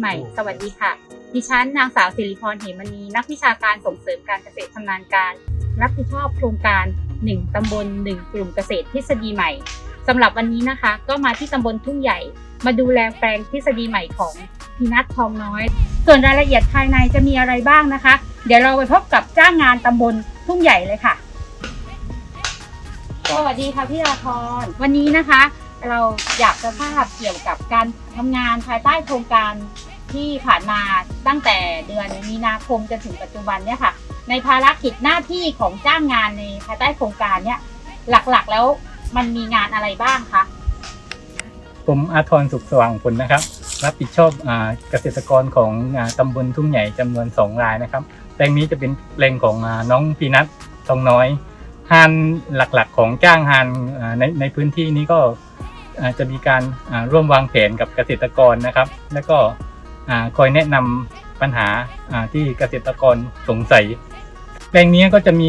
ใหม่ สวัสดีค่ะ ดิฉันนางสาวสิริพรเหมณี นักวิชาการส่งเสริมการเกษตรชำนาญการ รับผิดชอบโครงการ 1 ตำบล 1 กลุ่มเกษตรทฤษฎีใหม่สำหรับวันนี้นะคะ ก็มาที่ตำบลทุ่งใหญ่ มาดูแลแปลงทฤษฎีใหม่ของพีนัททองน้อย ส่วนรายละเอียดภายในจะมีอะไรบ้างนะคะ เดี๋ยวเราไปพบกับจ้างงานตำบลทุ่งใหญ่เลยค่ะ สวัสดีค่ะพี่อาทรวันนี้นะคะ เราอยากจะทราบเกี่ยวกับการทำงานภายใต้โครงการ ที่ผ่านมาตั้งแต่เดือนมีนาคมจนถึงปัจจุบันเนี่ยค่ะ ในภารกิจหน้าที่ของจ้างงานในภายใต้โครงการเนี่ยหลักๆแล้วมันมีงานอะไรบ้างคะผมอาทรสุขสว่างผลนะครับ รับผิดชอบอเกษตรกรของอตำบลทุ่งใหญ่จำนวน 2 รายนะครับแปลงนี้จะเป็นแปลงของอน้องพีนัททองน้อยฮานหลักๆ ของจ้างฮานในในพื้นที่นี้ก็จะมีการร่วมวางแผนกับเกษตรกรนะครับ แล้วก็ คอยแนะนำปัญหาที่เกษตรกรสงสัย แปลงนี้ก็จะมี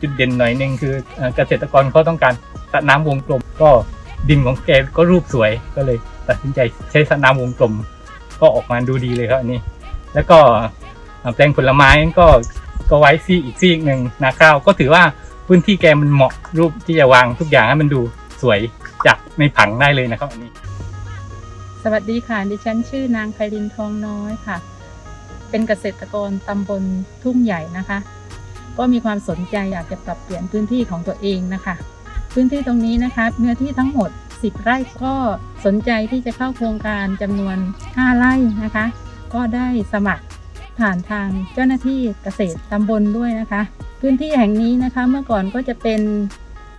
จุดเด่นหน่อยหนึ่งคือเกษตรกรเขาต้องการสระน้ำวงกลม ก็ดินของแกก็รูปสวยก็เลยตัดสินใจใช้สระนามวงกลม ก็ออกมาดูดีเลยครับอันนี้ แล้วก็แปลงผลไม้ก็ก็ไว้ซีอีกซีกหนึ่งนาข้าวก็ถือว่าพื้นที่แกมันเหมาะรูปที่จะวางทุกอย่างให้มันดูสวยจากในผังได้เลยนะครับอันนี้ สวัสดีค่ะ ดิฉันชื่อนางไพรินทองน้อยค่ะ เป็นเกษตรกรตำบลทุ่งใหญ่นะคะ ก็มีความสนใจอยากจะปรับเปลี่ยนพื้นที่ของตัวเองนะคะ พื้นที่ตรงนี้นะคะเนื้อที่ทั้งหมด 10 ไร่ก็สนใจที่จะเข้าโครงการจำนวน 5 ไร่นะคะ ก็ได้สมัครผ่านทางเจ้าหน้าที่เกษตรตำบลด้วยนะคะ พื้นที่แห่งนี้นะคะเมื่อก่อนก็จะเป็น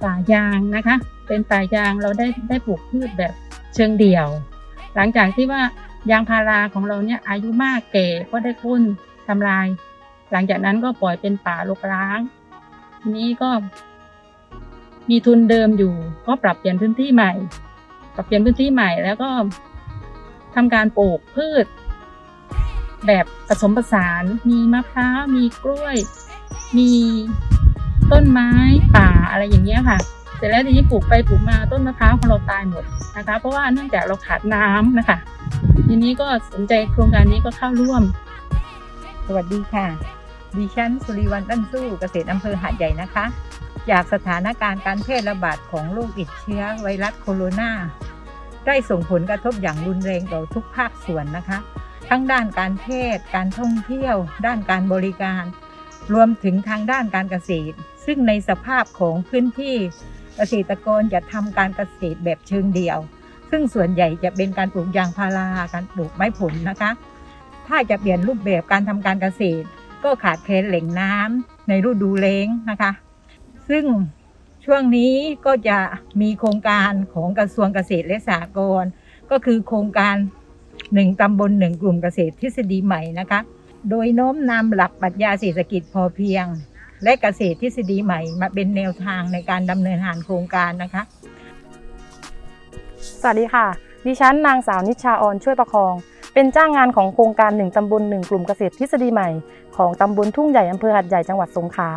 ป่ายางนะคะ เป็นป่ายางเราได้ได้ปลูกพืชแบบเชิงเดี่ยว หลังจากที่ว่ายางพาราของเราเนี่ยอายุมากแก่ก็ได้โค่นทำลาย หลังจากนั้นก็ปล่อยเป็นป่ารกร้าง ทีนี้ก็ มีทุนเดิมอยู่ ก็ปรับเปลี่ยนพื้นที่ใหม่ ปรับเปลี่ยนพื้นที่ใหม่แล้วก็ทำการปลูกพืช แบบผสมผสาน มีมะพร้าว มีกล้วย มีต้นไม้ป่าอะไรอย่างเงี้ยค่ะ สร็จแล้วทีนี้ปลูกไปปลูกมาต้นมะพร้าวของเราตายหมดนะคะ เพราะว่าเนื่องจากเราขาดน้ำนะคะ ทีนี้ก็สนใจโครงการนี้ก็เข้าร่วม สวัสดีค่ะ ดิฉันสุริวัลตั้นสู้เกษตรอำเภอหาดใหญ่นะคะ จากสถานการณ์การแพร่ระบาดของโรคติดเชื้อไวรัสโคโรนาได้ส่งผลกระทบอย่างรุนแรงต่อทุกภาคส่วนนะคะ ทั้งด้านการแพทย์ การท่องเที่ยว ด้านการบริการ รวมถึงทางด้านการเกษตร ซึ่งในสภาพของพื้นที่ กษตรกรจะทำการเกษตรแบบเชิงเดียว ซึ่งส่วนใหญ่จะเป็นการปลูกยางพาราการปลูกไม้ผลนะคะ ถ้าจะเปลี่ยนรูปแบบการทำการเกษตร ก็ขาดแคลนแหล่งน้ำในฤดูแล้งนะคะ ซึ่งช่วงนี้ก็จะมีโครงการของกระทรวงเกษตรและสหกรณ์ก็คือโครงการหนึ่งตำบลหนึ่งกลุ่มเกษตรทฤษฎีใหม่นะคะ โดยโน้มนำหลักปรัชญาเศรษฐกิจพอเพียง และเกษตรทฤษฎีใหม่มาเป็นแนวทางในการดำเนินงานโครงการนะคะ สวัสดีค่ะ ดิฉันนางสาวนิชาออนช่วยประคอง เป็นจ้างงานของโครงการหนึ่งตำบลหนึ่งกลุ่มเกษตรทฤษฎีใหม่ของตำบลทุ่งใหญ่อำเภอหัดใหญ่จังหวัดสงขลา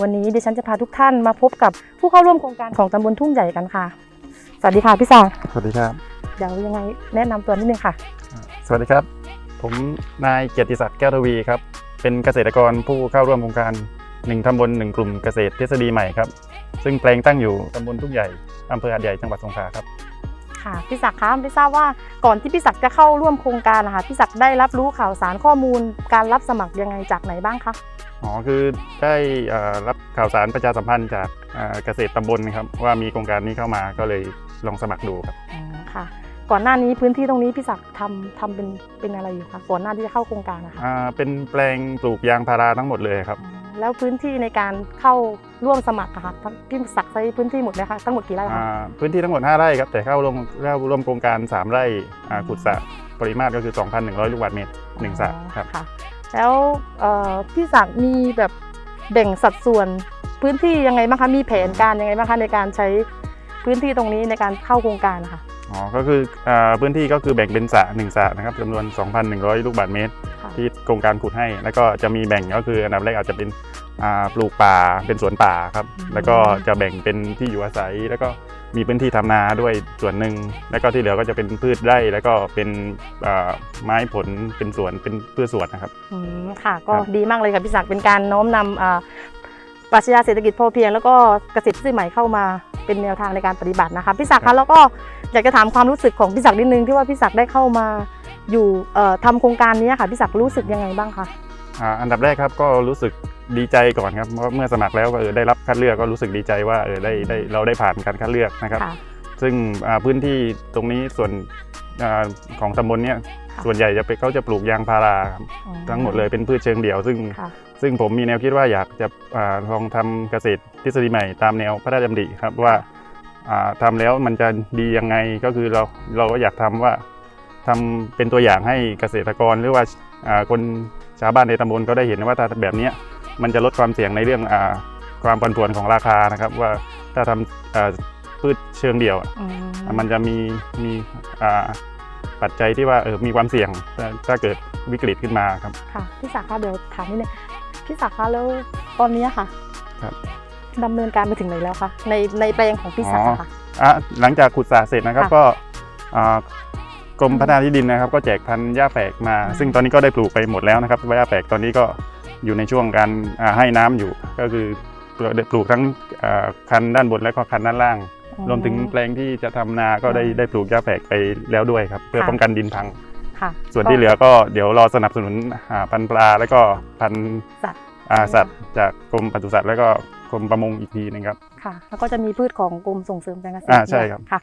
วันนี้ดิฉันจะพาทุกท่านมาพบกับผู้เข้าร่วมโครงการของตำบลทุ่งใหญ่กันค่ะ สวัสดีค่ะพี่ศักดิ์สวัสดีครับ เดี๋ยวยังไงแนะนำตัวนิดนึงค่ะ สวัสดีครับ ผมนายเกียรติศักดิ์แก้วทวีครับ เป็นเกษตรกรผู้เข้าร่วมโครงการ หนึ่งตำบลหนึ่งกลุ่มเกษตรทฤษฎีใหม่ครับ ซึ่งแปลงตั้งอยู่ตำบลทุ่งใหญ่อำเภอหาดใหญ่จังหวัดสงขลาครับค่ะพี่ศักดิ์คะไม่ทราบว่าก่อนที่พี่ศักดิ์จะเข้าร่วมโครงการนะคะพี่ศักดิ์ได้รับรู้ข่าวสารข้อมูล การรับสมัครยังไงจากไหนบ้างคะอ๋อคือได้เอ่อรับข่าวสารประชาสัมพันธ์จากเอ่อเกษตรตำบลครับว่ามีโครงการนี้เข้ามาก็เลยลองสมัครดูครับอ๋อค่ะ ก่อนหน้านี้พื้นที่ตรงนี้พี่ศักดิ์ทำทำเป็นเป็นอะไรอยู่คะก่อนหน้าที่จะเข้าโครงการนะคะอ่าเป็นแปลงปลูกยางพาราทั้งหมดเลยครับอ๋อ แล้วพื้นที่ในการเข้าร่วมสมัครอะค่ะทั้งพี่ศักดิ์ใช้พื้นที่หมดไหมคะทั้งหมดกี่ไร่อ่าคะพื้นที่ทั้งหมด 5 ไร่ครับแต่เข้าร่วมเข้าร่วมโครงการ 3 ไร่อ่าขุดสระปริมาตรก็คือ 2,100 ลูกบาศก์เมตรหนึ่งสระครับค่ะแล้วเอ่อพี่ศักดิ์มีแบบแบ่งสัดส่วนพื้นที่ยังไงบ้างคะมีแผนการยังไงบ้างคะในการใช้พื้นที่ตรงนี้ในการเข้าโครงการนะคะอ๋อก็คืออาพื้นที่ก็คือแบ่งเป็นสระหนึ่งสระนะครับจำนวน 2,100 ลูกบาศก์เมตรค่ะ ที่โครงการขุดให้ แล้วก็จะมีแบ่งก็คืออันดับแรกอาจจะเป็นอ่าปลูกป่าเป็นสวนป่าครับ แล้วก็จะแบ่งเป็นที่อยู่อาศัย แล้วก็มีพื้นที่ทำนาด้วยส่วนหนึ่ง แล้วก็ที่เหลือก็จะเป็นพืชไร่ แล้วก็เป็นเอ่อไม้ผลเป็นสวนเป็นพืชสวนนะครับอืมค่ะก็ครับดีมากเลยค่ะพี่ศักดิ์เป็นการน้อมนำอ่าปรัชญาเศรษฐกิจพอเพียง แล้วก็เกษตรทฤษฎีใหม่เข้ามาเป็นแนวทางในการปฏิบัตินะคะพี่ศักดิ์คะแล้วก็อยากจะถามความรู้สึกของพี่ศักดิ์นิดนึงที่ว่าพี่ศักดิ์ได้เข้ามา อยู่เอ่อทำโครงการนี้ค่ะพี่ศักดิ์รู้สึกยังไงบ้างคะอ่าอันดับแรกครับก็รู้สึกดีใจก่อนครับเพราะเมื่อสมัครแล้วก็เออได้รับคัดเลือกก็รู้สึกดีใจว่าเออได้ได้เราได้ผ่านการคัดเลือกนะครับค่ะซึ่งอ่าพื้นที่ตรงนี้ส่วนอาของตำบลเนี่ยค่ะส่วนใหญ่จะเป็นเขาจะปลูกยางพาราครับอ๋อทั้งหมดเลยเป็นพืชเชิงเดี่ยว ซึ่งค่ะซึ่งผมมีแนวคิดว่าอยากจะอาลองทำเกษตรทฤษฎีใหม่ตามแนวพระราชดำริครับว่าอ่าทำาแล้วมันจะดียังไงก็คือเราเราก็อยากทำว่า ทำเป็นตัวอย่างให้เกษตรกรหรือว่าอ่าคนชาวบ้านในตำบลก็ได้เห็นว่าถ้าแบบเนี้ยมันจะลดความเสี่ยงในเรื่องอาความผันผวนของราคานะครับ ว่าถ้าทำอ่าพืชเชิงเดี่ยวอะอืมมันจะมีมีอ่าปัจจัยที่ว่าเออมีความเสี่ยงถ้าถ้าเกิดวิกฤตขึ้นมาครับค่ะพี่ศักดิ์คะเดี๋ยวถามนิดนึงพี่ศักดิ์คะแล้วตอนนี้ค่ะครับดำเนินการไปถึงไหนแล้วคะในในแปลงของพี่ศักดิ์อะค่ะอะหลังจากขุดสระเสร็จนะครับค่ะก็อ่า กรมพัฒนาที่ดินนะครับ ก็แจกพันธุ์หญ้าแฝกมาอืมซึ่งตอนนี้ก็ได้ปลูกไปหมดแล้วนะครับหญ้าแฝกตอนนี้ก็อยู่ในช่วงการอ่าให้น้ำอยู่ ก็คือได้ปลูกทั้งอ่าคันด้านบนและก็คันด้านล่าง รวมถึงแปลงที่จะทำนาก็ได้อืมได้ปลูกหญ้าแฝกไปแล้วด้วยครับ เพื่อค่ะป้องกันดินพังค่ะส่วนที่เหลือก็เดี๋ยวรอสนับสนุนอ่าพันธุ์ปลาแล้วก็พันธุ์สัตว์อ่าสัตว์จากกรมปศุสัตว์แล้วก็กรมประมงอีกทีหนึงครับค่ะแล้วก็จะมีพืชของกรมส่งเสริมการเกษตรอ่าใช่ครับค่ะ